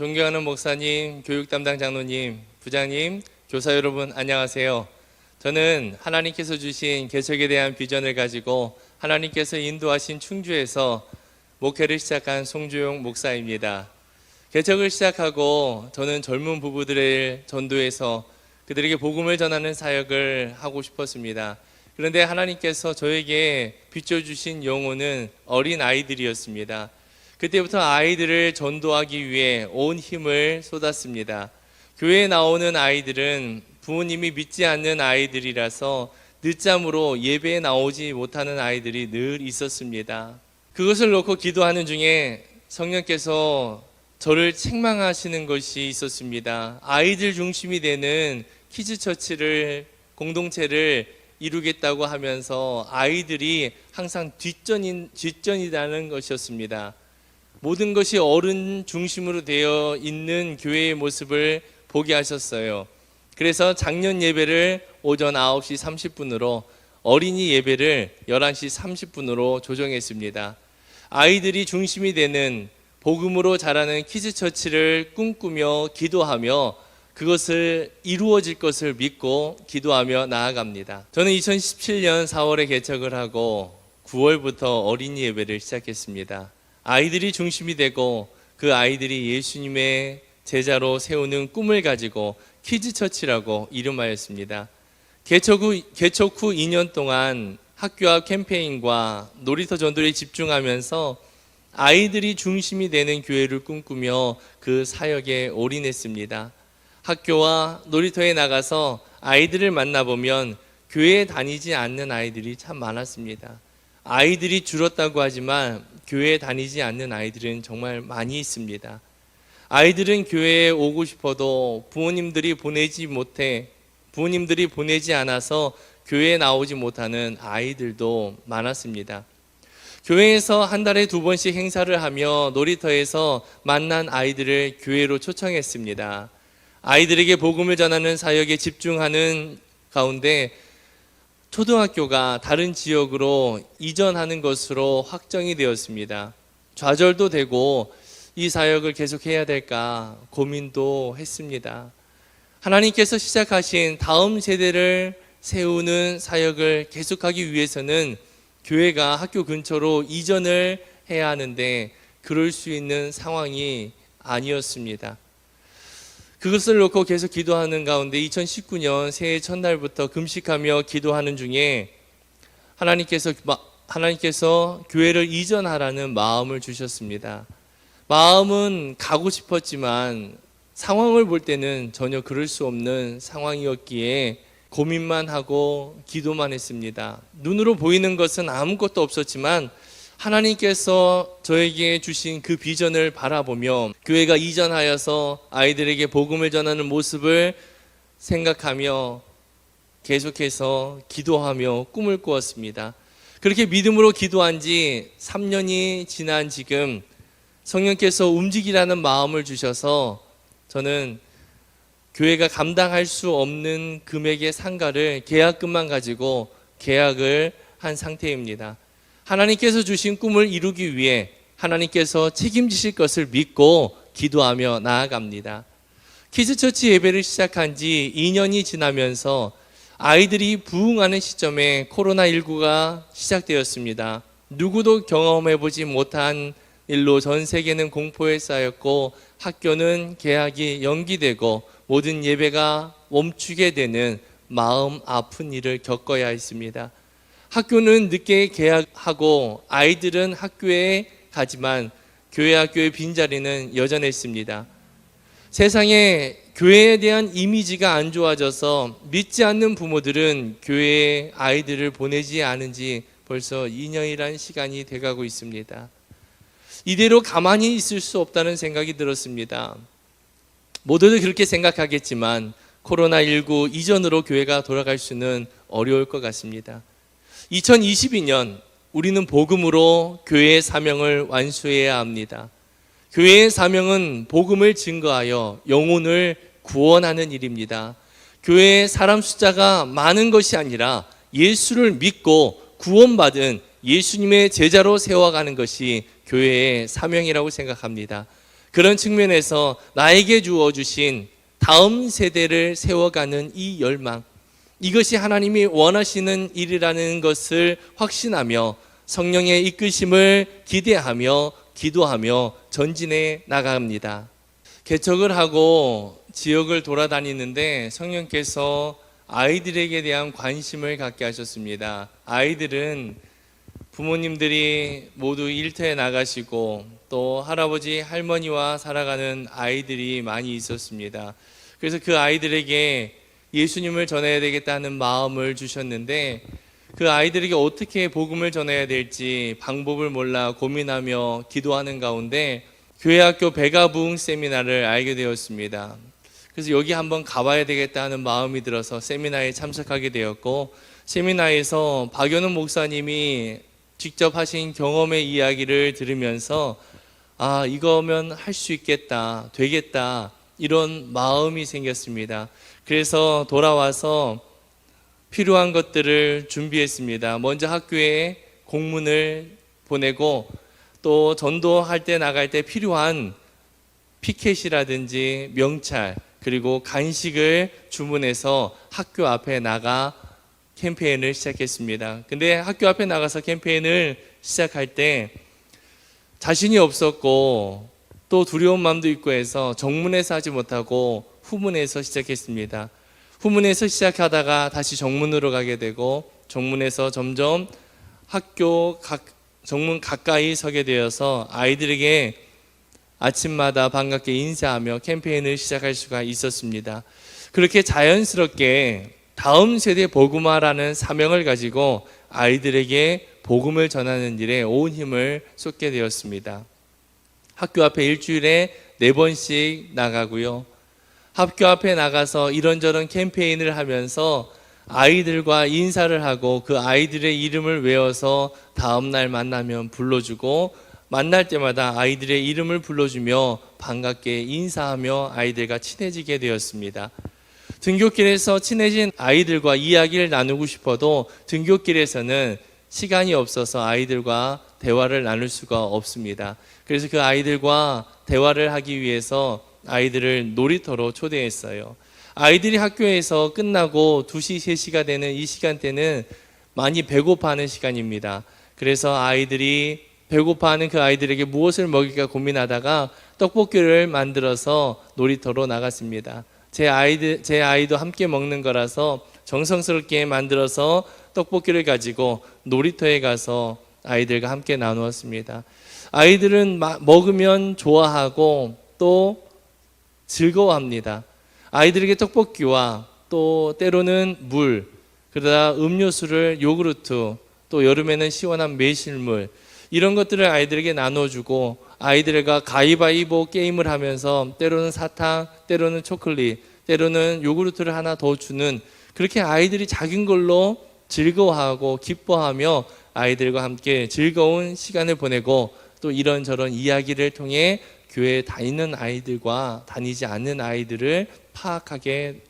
존경하는 목사님, 교육 담당 장로님, 부장님, 교사 여러분 안녕하세요. 저는 하나님께서 주신 개척에 대한 비전을 가지고 하나님께서 인도하신 충주에서 목회를 시작한 송주용 목사입니다. 개척을 시작하고 저는 젊은 부부들을 전도해서 그들에게 복음을 전하는 사역을 하고 싶었습니다. 그런데 하나님께서 저에게 비춰주신 영혼은 어린 아이들이었습니다. 그때부터 아이들을 전도하기 위해 온 힘을 쏟았습니다. 교회에 나오는 아이들은 부모님이 믿지 않는 아이들이라서 늦잠으로 예배에 나오지 못하는 아이들이 늘 있었습니다. 그것을 놓고 기도하는 중에 성령께서 저를 책망하시는 것이 있었습니다. 아이들 중심이 되는 키즈 처치를 공동체를 이루겠다고 하면서 아이들이 항상 뒷전인 뒷전이라는 것이었습니다. 모든 것이 어른 중심으로 되어 있는 교회의 모습을 보게 하셨어요. 그래서 작년 예배를 오전 9시 30분으로 어린이 예배를 11시 30분으로 조정했습니다. 아이들이 중심이 되는 복음으로 자라는 키즈 처치를 꿈꾸며 기도하며 그것을 이루어질 것을 믿고 기도하며 나아갑니다. 저는 2017년 4월에 개척을 하고 9월부터 어린이 예배를 시작했습니다. 아이들이 중심이 되고 그 아이들이 예수님의 제자로 세우는 꿈을 가지고 키즈 처치라고 이름하였습니다. 개척 후, 개척 후 2년 동안 학교 앞 캠페인과 놀이터 전도에 집중하면서 아이들이 중심이 되는 교회를 꿈꾸며 그 사역에 올인했습니다. 학교와 놀이터에 나가서 아이들을 만나보면 교회에 다니지 않는 아이들이 참 많았습니다. 아이들이 줄었다고 하지만 교회에 다니지 않는 아이들은 정말 많이 있습니다. 아이들은 교회에 오고 싶어도 부모님들이 보내지 못해 부모님들이 보내지 않아서 교회에 나오지 못하는 아이들도 많았습니다. 교회에서 한 달에 두 번씩 행사를 하며 놀이터에서 만난 아이들을 교회로 초청했습니다. 아이들에게 복음을 전하는 사역에 집중하는 가운데 초등학교가 다른 지역으로 이전하는 것으로 확정이 되었습니다. 좌절도 되고 이 사역을 계속해야 될까 고민도 했습니다. 하나님께서 시작하신 다음 세대를 세우는 사역을 계속하기 위해서는 교회가 학교 근처로 이전을 해야 하는데 그럴 수 있는 상황이 아니었습니다. 그것을 놓고 계속 기도하는 가운데 2019년 새해 첫날부터 금식하며 기도하는 중에 하나님께서 하나님께서 교회를 이전하라는 마음을 주셨습니다. 마음은 가고 싶었지만 상황을 볼 때는 전혀 그럴 수 없는 상황이었기에 고민만 하고 기도만 했습니다. 눈으로 보이는 것은 아무것도 없었지만 하나님께서 저에게 주신 그 비전을 바라보며 교회가 이전하여서 아이들에게 복음을 전하는 모습을 생각하며 계속해서 기도하며 꿈을 꾸었습니다. 그렇게 믿음으로 기도한 지 3년이 지난 지금 성령께서 움직이라는 마음을 주셔서 저는 교회가 감당할 수 없는 금액의 상가를 계약금만 가지고 계약을 한 상태입니다. 하나님께서 주신 꿈을 이루기 위해 하나님께서 책임지실 것을 믿고 기도하며 나아갑니다. 키즈처치 예배를 시작한 지 2년이 지나면서 아이들이 부흥하는 시점에 코로나19가 시작되었습니다. 누구도 경험해보지 못한 일로 전 세계는 공포에 쌓였고 학교는 개학이 연기되고 모든 예배가 멈추게 되는 마음 아픈 일을 겪어야 했습니다. 학교는 늦게 개학하고 아이들은 학교에 가지만 교회 학교의 빈자리는 여전했습니다. 세상에 교회에 대한 이미지가 안 좋아져서 믿지 않는 부모들은 교회에 아이들을 보내지 않은 지 벌써 2년이란 시간이 돼가고 있습니다. 이대로 가만히 있을 수 없다는 생각이 들었습니다. 모두들 그렇게 생각하겠지만 코로나19 이전으로 교회가 돌아갈 수는 어려울 것 같습니다. 2022년 우리는 복음으로 교회의 사명을 완수해야 합니다. 교회의 사명은 복음을 증거하여 영혼을 구원하는 일입니다. 교회의 사람 숫자가 많은 것이 아니라 예수를 믿고 구원받은 예수님의 제자로 세워가는 것이 교회의 사명이라고 생각합니다. 그런 측면에서 나에게 주어주신 다음 세대를 세워가는 이 열망, 이것이 하나님이 원하시는 일이라는 것을 확신하며 성령의 이끄심을 기대하며 기도하며 전진해 나갑니다. 개척을 하고 지역을 돌아다니는데 성령께서 아이들에게 대한 관심을 갖게 하셨습니다. 아이들은 부모님들이 모두 일터에 나가시고 또 할아버지 할머니와 살아가는 아이들이 많이 있었습니다. 그래서 그 아이들에게 예수님을 전해야 되겠다는 마음을 주셨는데 그 아이들에게 어떻게 복음을 전해야 될지 방법을 몰라 고민하며 기도하는 가운데 교회학교 배가부흥 세미나를 알게 되었습니다. 그래서 여기 한번 가봐야 되겠다 하는 마음이 들어서 세미나에 참석하게 되었고 세미나에서 박연훈 목사님이 직접 하신 경험의 이야기를 들으면서 아 이거면 할 수 있겠다 되겠다 이런 마음이 생겼습니다. 그래서 돌아와서 필요한 것들을 준비했습니다. 먼저 학교에 공문을 보내고 또 전도할 때 나갈 때 필요한 피켓이라든지 명찰 그리고 간식을 주문해서 학교 앞에 나가 캠페인을 시작했습니다. 근데 학교 앞에 나가서 캠페인을 시작할 때 자신이 없었고 또 두려운 마음도 있고 해서 정문에서 하지 못하고 후문에서 시작했습니다. 후문에서 시작하다가 다시 정문으로 가게 되고 정문에서 점점 학교 각, 정문 가까이 서게 되어서 아이들에게 아침마다 반갑게 인사하며 캠페인을 시작할 수가 있었습니다. 그렇게 자연스럽게 다음 세대 복음화라는 사명을 가지고 아이들에게 복음을 전하는 일에 온 힘을 쏟게 되었습니다. 학교 앞에 일주일에 네 번씩 나가고요. 학교 앞에 나가서 이런저런 캠페인을 하면서 아이들과 인사를 하고 그 아이들의 이름을 외워서 다음날 만나면 불러주고 만날 때마다 아이들의 이름을 불러주며 반갑게 인사하며 아이들과 친해지게 되었습니다. 등교길에서 친해진 아이들과 이야기를 나누고 싶어도 등교길에서는 시간이 없어서 아이들과 대화를 나눌 수가 없습니다. 그래서 그 아이들과 대화를 하기 위해서 아이들을 놀이터로 초대했어요. 아이들이 학교에서 끝나고 2시, 3시가 되는 이 시간대는 많이 배고파하는 시간입니다. 그래서 아이들이 배고파하는 그 아이들에게 무엇을 먹일까 고민하다가 떡볶이를 만들어서 놀이터로 나갔습니다. 제 아이들, 제 아이도 함께 먹는 거라서 정성스럽게 만들어서 떡볶이를 가지고 놀이터에 가서 아이들과 함께 나누었습니다. 아이들은 마- 먹으면 좋아하고 또 즐거워합니다. 아이들에게 떡볶이와 또 때로는 물, 그러다 음료수를 요구르트, 또 여름에는 시원한 매실물 이런 것들을 아이들에게 나눠주고 아이들과 가위바위보 게임을 하면서 때로는 사탕, 때로는 초콜릿, 때로는 요구르트를 하나 더 주는 그렇게 아이들이 작은 걸로 즐거워하고 기뻐하며 아이들과 함께 즐거운 시간을 보내고 또 이런저런 이야기를 통해 교회에 다니는 아이들과 다니지 않는 아이들을 파악하게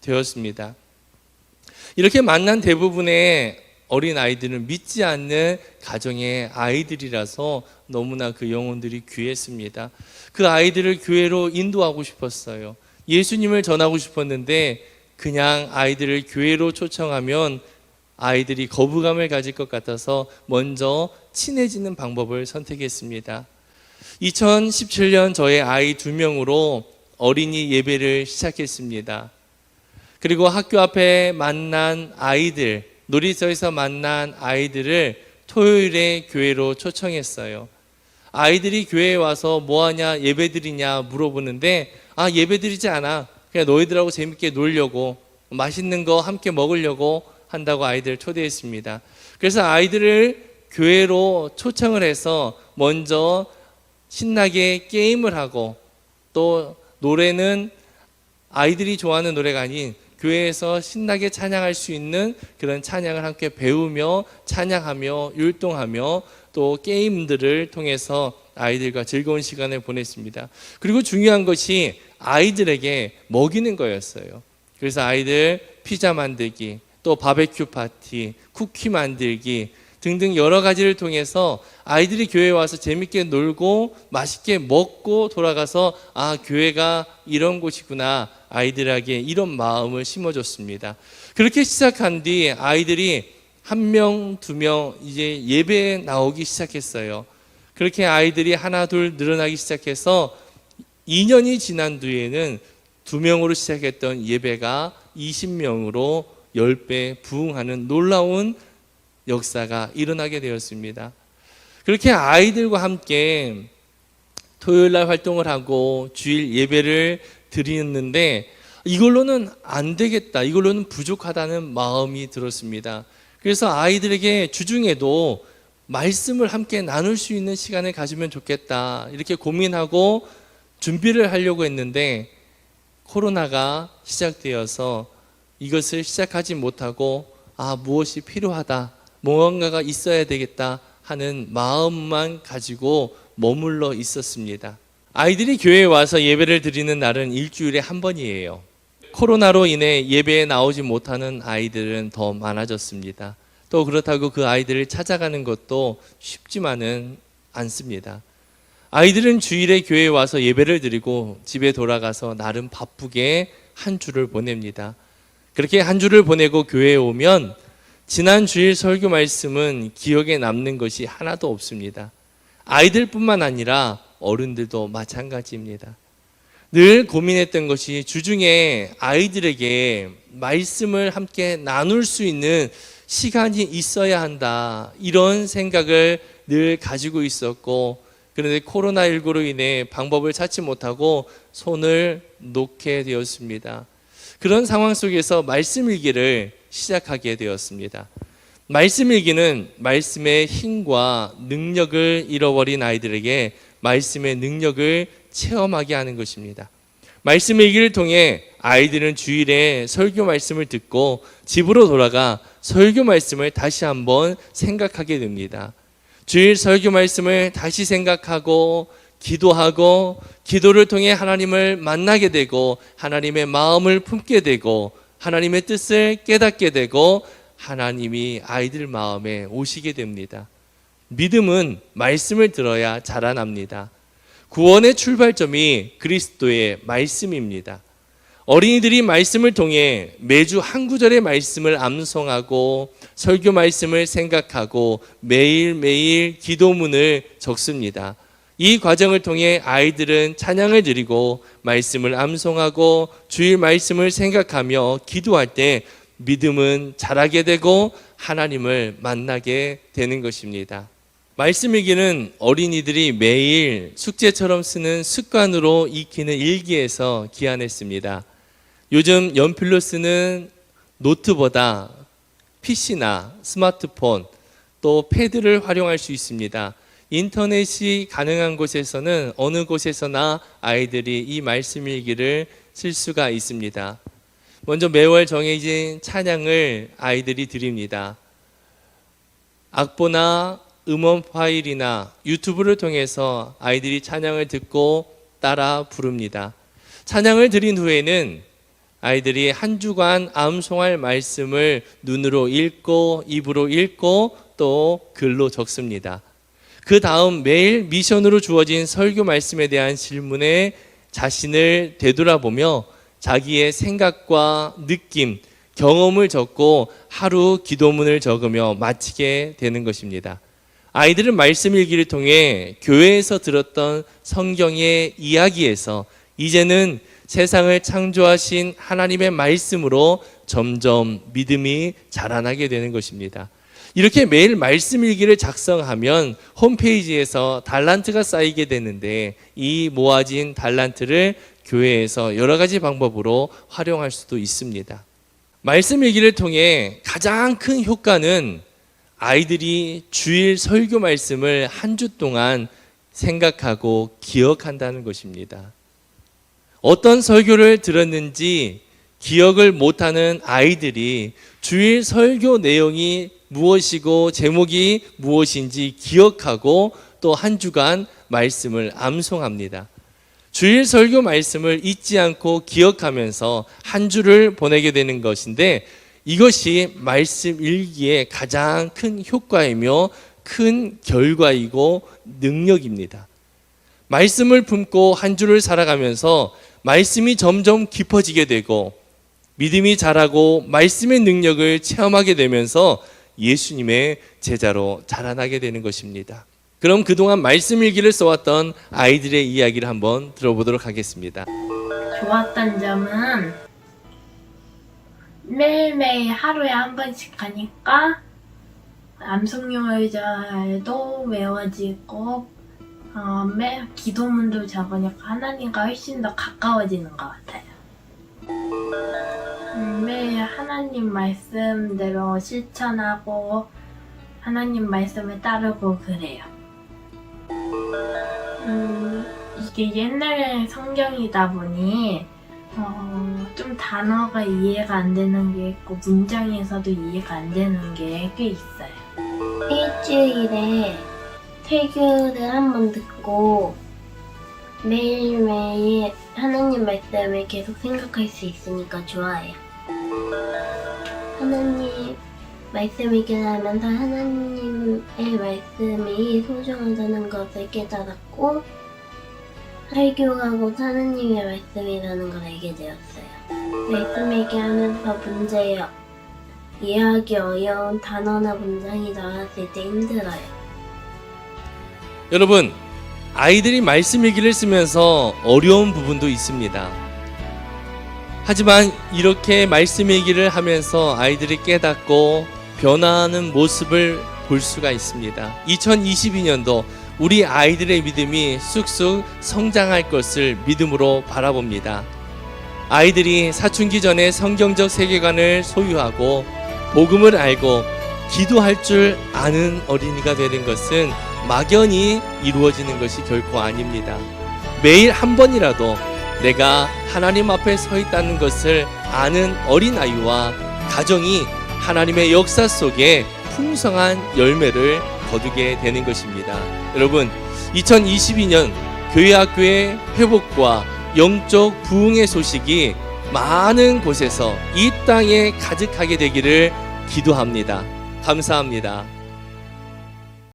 되었습니다. 이렇게 만난 대부분의 어린 아이들은 믿지 않는 가정의 아이들이라서 너무나 그 영혼들이 귀했습니다. 그 아이들을 교회로 인도하고 싶었어요. 예수님을 전하고 싶었는데 그냥 아이들을 교회로 초청하면 아이들이 거부감을 가질 것 같아서 먼저 친해지는 방법을 선택했습니다. 2017년 저의 아이 두 명으로 어린이 예배를 시작했습니다. 그리고 학교 앞에 만난 아이들, 놀이터에서 만난 아이들을 토요일에 교회로 초청했어요. 아이들이 교회에 와서 뭐 하냐, 예배 드리냐 물어보는데, 아, 예배 드리지 않아. 그냥 너희들하고 재밌게 놀려고, 맛있는 거 함께 먹으려고 한다고 아이들을 초대했습니다. 그래서 아이들을 교회로 초청을 해서 먼저 신나게 게임을 하고 또 노래는 아이들이 좋아하는 노래가 아닌 교회에서 신나게 찬양할 수 있는 그런 찬양을 함께 배우며 찬양하며 율동하며 또 게임들을 통해서 아이들과 즐거운 시간을 보냈습니다. 그리고 중요한 것이 아이들에게 먹이는 거였어요. 그래서 아이들 피자 만들기, 또 바베큐 파티, 쿠키 만들기 등등 여러 가지를 통해서 아이들이 교회에 와서 재밌게 놀고 맛있게 먹고 돌아가서 아, 교회가 이런 곳이구나. 아이들에게 이런 마음을 심어줬습니다. 그렇게 시작한 뒤 아이들이 한 명, 두 명 이제 예배에 나오기 시작했어요. 그렇게 아이들이 하나, 둘 늘어나기 시작해서 2년이 지난 뒤에는 두 명으로 시작했던 예배가 20명으로 10배 부흥하는 놀라운 역사가 일어나게 되었습니다. 그렇게 아이들과 함께 토요일 날 활동을 하고 주일 예배를 드리는데 이걸로는 안 되겠다. 이걸로는 부족하다는 마음이 들었습니다. 그래서 아이들에게 주중에도 말씀을 함께 나눌 수 있는 시간을 가지면 좋겠다. 이렇게 고민하고 준비를 하려고 했는데 코로나가 시작되어서 이것을 시작하지 못하고 아, 무엇이 필요하다. 무언가가 있어야 되겠다 하는 마음만 가지고 머물러 있었습니다. 아이들이 교회에 와서 예배를 드리는 날은 일주일에 한 번이에요. 코로나로 인해 예배에 나오지 못하는 아이들은 더 많아졌습니다. 또 그렇다고 그 아이들을 찾아가는 것도 쉽지만은 않습니다. 아이들은 주일에 교회에 와서 예배를 드리고 집에 돌아가서 나름 바쁘게 한 주를 보냅니다. 그렇게 한 주를 보내고 교회에 오면 지난 주일 설교 말씀은 기억에 남는 것이 하나도 없습니다. 아이들뿐만 아니라 어른들도 마찬가지입니다. 늘 고민했던 것이 주중에 아이들에게 말씀을 함께 나눌 수 있는 시간이 있어야 한다. 이런 생각을 늘 가지고 있었고, 그런데 코로나19로 인해 방법을 찾지 못하고 손을 놓게 되었습니다. 그런 상황 속에서 말씀 일기를 시작하게 되었습니다. 말씀 일기는 말씀의 힘과 능력을 잃어버린 아이들에게 말씀의 능력을 체험하게 하는 것입니다. 말씀 일기를 통해 아이들은 주일에 설교 말씀을 듣고 집으로 돌아가 설교 말씀을 다시 한번 생각하게 됩니다. 주일 설교 말씀을 다시 생각하고 기도하고 기도를 통해 하나님을 만나게 되고 하나님의 마음을 품게 되고 하나님의 뜻을 깨닫게 되고 하나님이 아이들 마음에 오시게 됩니다. 믿음은 말씀을 들어야 자라납니다. 구원의 출발점이 그리스도의 말씀입니다. 어린이들이 말씀을 통해 매주 한 구절의 말씀을 암송하고 설교 말씀을 생각하고 매일매일 기도문을 적습니다. 이 과정을 통해 아이들은 찬양을 드리고 말씀을 암송하고 주일 말씀을 생각하며 기도할 때 믿음은 자라게 되고 하나님을 만나게 되는 것입니다. 말씀 일기는 어린이들이 매일 숙제처럼 쓰는 습관으로 익히는 일기에서 기한했습니다. 요즘 연필로 쓰는 노트보다 PC나 스마트폰 또 패드를 활용할 수 있습니다. 인터넷이 가능한 곳에서는 어느 곳에서나 아이들이 이 말씀 일기를 쓸 수가 있습니다. 먼저 매월 정해진 찬양을 아이들이 드립니다. 악보나 음원 파일이나 유튜브를 통해서 아이들이 찬양을 듣고 따라 부릅니다. 찬양을 드린 후에는 아이들이 한 주간 암송할 말씀을 눈으로 읽고 입으로 읽고 또 글로 적습니다. 그 다음 매일 미션으로 주어진 설교 말씀에 대한 질문에 자신을 되돌아보며 자기의 생각과 느낌, 경험을 적고 하루 기도문을 적으며 마치게 되는 것입니다. 아이들은 말씀 일기를 통해 교회에서 들었던 성경의 이야기에서 이제는 세상을 창조하신 하나님의 말씀으로 점점 믿음이 자라나게 되는 것입니다. 이렇게 매일 말씀 일기를 작성하면 홈페이지에서 달란트가 쌓이게 되는데 이 모아진 달란트를 교회에서 여러 가지 방법으로 활용할 수도 있습니다. 말씀 일기를 통해 가장 큰 효과는 아이들이 주일 설교 말씀을 한 주 동안 생각하고 기억한다는 것입니다. 어떤 설교를 들었는지 기억을 못하는 아이들이 주일 설교 내용이 무엇이고 제목이 무엇인지 기억하고 또 한 주간 말씀을 암송합니다. 주일 설교 말씀을 잊지 않고 기억하면서 한 주를 보내게 되는 것인데 이것이 말씀 일기의 가장 큰 효과이며 큰 결과이고 능력입니다. 말씀을 품고 한 주를 살아가면서 말씀이 점점 깊어지게 되고 믿음이 자라고 말씀의 능력을 체험하게 되면서 예수님의 제자로 자라나게 되는 것입니다. 그럼 그동안 말씀 일기를 써왔던 아이들의 이야기를 한번 들어보도록 하겠습니다. 좋았던 점은 매일매일 하루에 한 번씩 가니까 암송요절도 외워지고 어, 매 기도문도 적으니까 하나님과 훨씬 더 가까워지는 것 같아요. 음, 매일 하나님 말씀대로 실천하고 하나님 말씀을 따르고 그래요. 음, 이게 옛날 성경이다 보니 어, 좀 단어가 이해가 안 되는 게 있고 문장에서도 이해가 안 되는 게 꽤 있어요. 일주일에 태교를 한 번 듣고 매일매일 하나님 말씀을 계속 생각할 수 있으니까 좋아요. 하나님 말씀 읽기를 하면서 하나님의 말씀이 소중하다는 것을 깨달았고 설교하고 하나님의 말씀이라는 걸 알게 되었어요. 말씀 얘기하면서 문제요. 이해하기 어려운 단어나 문장이 나왔을 때 힘들어요. 여러분, 아이들이 말씀 일기를 쓰면서 어려운 부분도 있습니다. 하지만 이렇게 말씀 일기를 하면서 아이들이 깨닫고 변화하는 모습을 볼 수가 있습니다. 2022년도 우리 아이들의 믿음이 쑥쑥 성장할 것을 믿음으로 바라봅니다. 아이들이 사춘기 전에 성경적 세계관을 소유하고 복음을 알고 기도할 줄 아는 어린이가 되는 것은 막연히 이루어지는 것이 결코 아닙니다. 매일 한 번이라도 내가 하나님 앞에 서 있다는 것을 아는 어린아이와 가정이 하나님의 역사 속에 풍성한 열매를 거두게 되는 것입니다. 여러분, 2022년 교회 학교의 회복과 영적 부흥의 소식이 많은 곳에서 이 땅에 가득하게 되기를 기도합니다. 감사합니다.